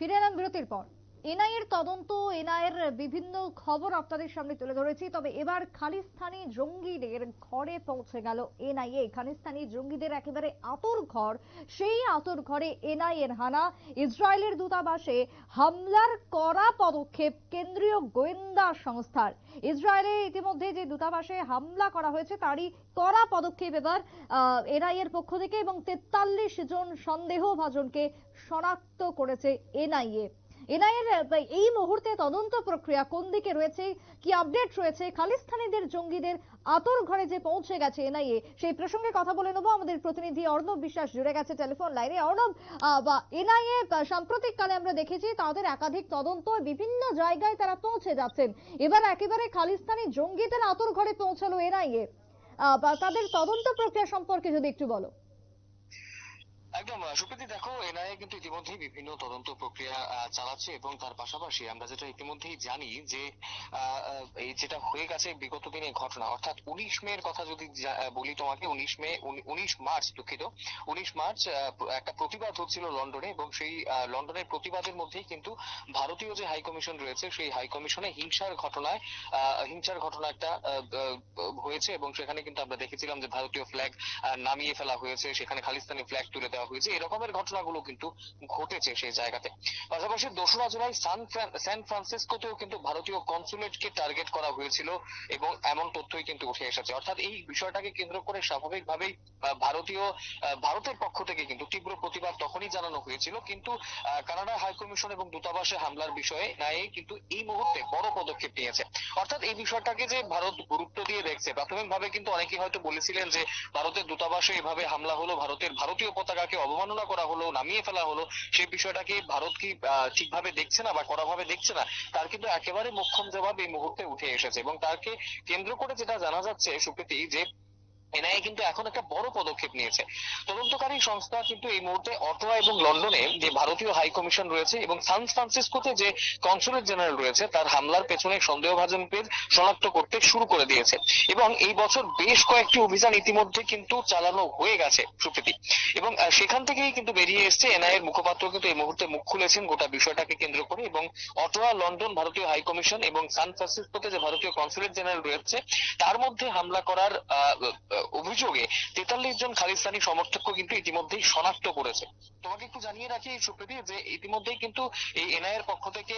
ফিরে এলাম বিরতির পর। এনআইএর তদন্ত এনআইএর বিভিন্ন খবর আপনাদের সামনে তুলে ধরেছি, তবে এবার খালিস্তানি জঙ্গিদের ঘরে পৌঁছে গেল এনআইএ। খালিস্তানি জঙ্গিদের একেবারে আতর ঘর, সেই আতর ঘরে এনআইএর হানা। ইসরায়েলের দূতাবাসে হামলার কড়া পদক্ষেপ কেন্দ্রীয় গোয়েন্দা সংস্থার। ইসরায়েলে ইতিমধ্যে যে দূতাবাসে হামলা করা হয়েছে, তারই কড়া পদক্ষেপ এবার এনআইএর পক্ষ থেকে এবং তেতাল্লিশ জন সন্দেহভাজনকে শনাক্ত করেছে এনআইএ। এনআইএর এই মুহূর্তে তদন্ত প্রক্রিয়া কোন দিকে রয়েছে, কি আপডেট রয়েছে, খালিস্তানিদের জঙ্গিদের আতর ঘরে যে পৌঁছে গেছে এনআইএ, সেই প্রসঙ্গে কথা বলে নেব। আমাদের প্রতিনিধি অর্ণব বিশ্বাস জুড়ে গেছে টেলিফোন লাইনে। অর্ণব বা এনআইএ সাম্প্রতিক কালে আমরা দেখেছি তাদের একাধিক তদন্ত বিভিন্ন জায়গায় তারা পৌঁছে যাচ্ছেন। এবার একেবারে খালিস্তানি জঙ্গিদের আতর ঘরে পৌঁছালো এনআইএ। বা তাদের তদন্ত প্রক্রিয়া সম্পর্কে যদি একটু বলো। একদম সুপ্রীতি, দেখো, এনআইএ কিন্তু ইতিমধ্যেই বিভিন্ন তদন্ত প্রক্রিয়া চালাচ্ছে এবং তার পাশাপাশি আমরা যেটা ইতিমধ্যেই জানি যে এই যেটা হয়ে গেছে বিগত দিনে ঘটনা, অর্থাৎ উনিশ মে কথা যদি বলি তোমাকে, উনিশ মে উনিশ মার্চ, দুঃখিত, উনিশ মার্চ একটা প্রতিবাদ হচ্ছিল লন্ডনে এবং সেই লন্ডনের প্রতিবাদের মধ্যেই কিন্তু ভারতীয় যে হাই কমিশন রয়েছে, সেই হাই কমিশনে হিংসার ঘটনায় হিংসার ঘটনা একটা হয়েছে এবং সেখানে কিন্তু আমরা দেখেছিলাম যে ভারতীয় ফ্ল্যাগ নামিয়ে ফেলা হয়েছে, সেখানে খালিস্তানি ফ্ল্যাগ তুলে দেওয়া হয়েছে। এরকমের ঘটনাগুলো কিন্তু ঘটেছে সেই জায়গাতে। পাশাপাশি দোসরা জুলাই সান স্যান ফ্রান্সিসকোতেও কিন্তু ভারতীয় কনসুলেটকে টার্গেট করা হয়েছিল এবং এমন তথ্যই কিন্তু উঠে এসেছে। অর্থাৎ এই বিষয়টাকে কেন্দ্র করে স্বাভাবিকভাবেই ভারতীয় ভারতের পক্ষ থেকে কিন্তু তীব্র প্রতিবাদ তখনই জানানো হয়েছিল। কিন্তু কানাডা হাই কমিশন এবং দূতাবাসে হামলার বিষয়ে নায়ে কিন্তু এই মুহূর্তে বড় পদক্ষেপ নিয়েছে। অর্থাৎ এই বিষয়টাকে যে ভারত গুরুত্ব দিয়ে দেখছে, প্রাথমিকভাবে কিন্তু অনেকেই হয়তো বলেছিলেন যে ভারতের দূতাবাসে এভাবে হামলা হলো, ভারতের ভারতীয় পতাকাকে অবমাননা করা হলো, নামিয়ে ফেলা হলো, সেই বিষয়টাকে ভারত কি ঠিকভাবে দেখছে না বা কড়াভাবে দেখছে না, তার কিন্তু একেবারে মোক্ষম জবাব এই মুহূর্তে উঠে এসেছে এবং তাকে কেন্দ্র করে যেটা জানা যাচ্ছে সুপ্রীতি যে এনআইএ কিন্তু এখন একটা বড় পদক্ষেপ নিয়েছে। তদন্তকারী সংস্থা কিন্তু এই মুহূর্তে অটোয়া এবং লন্ডনে যে ভারতীয় হাই কমিশন রয়েছে এবং সান ফ্রান্সিসকোতে যে কনসুলেট জেনারেল রয়েছে, তার হামলার পেছনে সন্দেহভাজনদের শনাক্ত করতে শুরু করে দিয়েছে। এবং এই বছর বেশ কয়েকটি অভিযান ইতিমধ্যে কিন্তু চালানো হয়ে গেছে সুপ্রীতি। এবং সেখান থেকেই কিন্তু বেরিয়ে এসছে এনআইএ এর মুখপাত্র কিন্তু এই মুহূর্তে মুখ খুলেছেন গোটা বিষয়টাকে কেন্দ্র করে। এবং অটোয়া, লন্ডন ভারতীয় হাই কমিশন এবং সান ফ্রান্সিসকোতে যে ভারতীয় কনসুলেট জেনারেল রয়েছে, তার মধ্যে হামলা করার অভিযোগে তেতাল্লিশ জন খালিস্তানি সমর্থককে কিন্তু ইতিমধ্যেই শনাক্ত করেছে। তোমাকে একটু জানিয়ে রাখি সুপ্রীতি যে ইতিমধ্যেই কিন্তু এই এনআইএর পক্ষ থেকে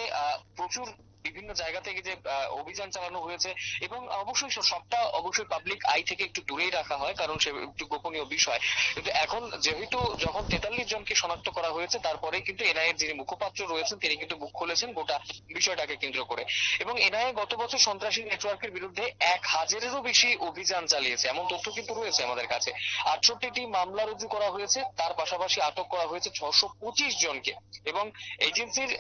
প্রচুর বিভিন্ন জায়গা থেকে যে অভিযান চালানো হয়েছে এবং অবশ্যই সবটা অবশ্যই পাবলিক আই থেকে একটু দূরেই রাখা হয়, কারণ সে একটু গোপনীয় বিষয়। কিন্তু এখন যেহেতু যখন তেতাল্লিশ জনকে শনাক্ত করা হয়েছে, তারপরে কিন্তু এনআই এর যিনি মুখপাত্র রয়েছেন, তিনি কিন্তু মুখ খুলেছেন গোটা বিষয়টাকে কেন্দ্র করে। এবং এনআইএ গত বছর সন্ত্রাসী নেটওয়ার্কের বিরুদ্ধে এক হাজারেরও বেশি অভিযান চালিয়েছে। এমন তথ্য কিন্তু রয়েছে আমাদের কাছে। আটষট্টিটি মামলা রুজু করা হয়েছে, তার পাশাপাশি আটক করা হয়েছে ছশো পঁচিশ জনকে। এবং এজেন্সির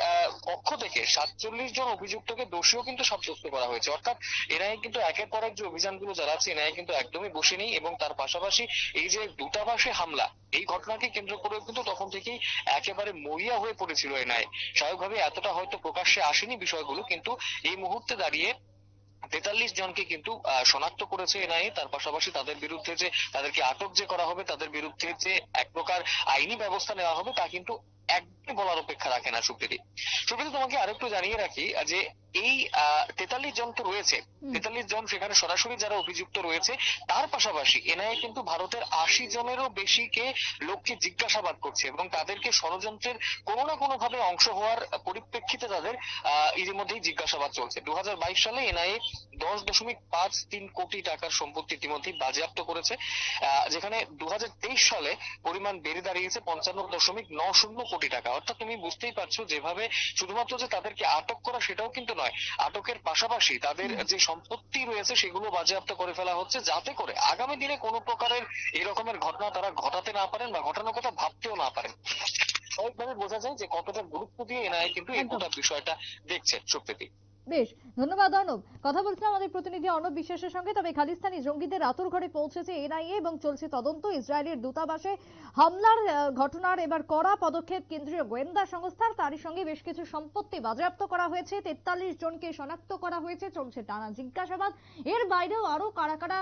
পক্ষ থেকে সাতচল্লিশ জন অভিযুক্তকে দোষীও কিন্তু সাব্যস্ত করা হয়েছে। অর্থাৎ এনআইএ কিন্তু একের পর এক যে অভিযানগুলো চালাচ্ছে এনআইএ কিন্তু একদমই বসে নেই এবং তার পাশাপাশি এই যে দূতাবাসে হামলা, এই ঘটনাকে কেন্দ্র করে কিন্তু তখন থেকেই একেবারে মরিয়া হয়ে পড়েছিল এনআইএ স্বাভাবিকভাবে এতটা হয়তো প্রকাশ্যে আসেনি বিষয়গুলো, কিন্তু এই মুহূর্তে দাঁড়িয়ে তেতাল্লিশ জনকে কিন্তু শনাক্ত করেছে এনআইএ তার পাশাপাশি তাদের বিরুদ্ধে যে তাদেরকে আটক যে করা হবে, তাদের বিরুদ্ধে যে এক প্রকার আইনি ব্যবস্থা নেওয়া হবে, তা কিন্তু একদমই বলার অপেক্ষা রাখে না সুপ্রীতি। সুপ্রীতি তোমাকে আরেকটু জানিয়ে রাখি যে এই তেতাল্লিশ জন তো রয়েছে। তেতাল্লিশ জন সেখানে সরাসরি যারা অভিযুক্ত রয়েছে তার পাশাপাশি এনআইএ কিন্তু ভারতের আশি জনেরও বেশিকে লোককে জিজ্ঞাসাবাদ করছে এবং তাদেরকে ষড়যন্ত্রের কোনো না কোনো ভাবে অংশ হওয়ার পরিপ্রেক্ষিতে তাদের ইতিমধ্যেই জিজ্ঞাসাবাদ চলছে। দু হাজার বাইশ সালে এনআইএ দশ দশমিক পাঁচ তিন কোটি টাকার সম্পত্তি ইতিমধ্যেই বাজেয়াপ্ত করেছে আহ, যেখানে দু হাজার তেইশ সালে পরিমাণ বেড়ে দাঁড়িয়েছে পঞ্চান্ন দশমিক ন শূন্য কোটি টাকা। অর্থাৎ তুমি বুঝতেই পারছ যেভাবে শুধুমাত্র যে তাদেরকে আটক করা সেটাও কিন্তু নয় আটকের পাশাপাশি তাদের যে সম্পত্তি রয়েছে সেগুলো বাজেয়াপ্ত করে ফেলা হচ্ছে যাতে করে আগামী দিনে কোনো প্রকারের এরকমের ঘটনা তারা ঘটাতে না পারেন বা ঘটানোর কথা ভাবতেও না পারেন। সহজভাবে বোঝা যায় যে কতটা গুরুত্ব দিয়ে এনআইএ কিন্তু এই গোটা বিষয়টা দেখছে সুপ্রীতি বেশ, ধন্যবাদ অর্ণব। কথা বলছিলাম আমাদের প্রতিনিধি অর্ণব বিশ্বাসের সঙ্গে, তবে খালিস্তানি জঙ্গিদের আতর ঘরে পৌঁছেছে এনআইএ এবং চলছে তদন্ত। ইসরায়েলের দূতাবাসে হামলার ঘটনার এবার কড়া পদক্ষেপ কেন্দ্রীয় গোয়েন্দা সংস্থার। তারই সঙ্গে বেশ কিছু সম্পত্তি বাজেয়াপ্ত করা হয়েছে। তেতাল্লিশ জনকে শনাক্ত করা হয়েছে, চলছে টানা জিজ্ঞাসাবাদ। এর বাইরেও আরও কারা কারা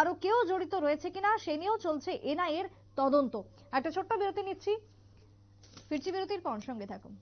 আরও কেউ জড়িত রয়েছে কিনা, সে নিয়েও চলছে এনআইএর তদন্ত। একটা ছোট্ট বিরতি নিচ্ছি। ফিরছি বিরতির পর, সঙ্গে থাকুন।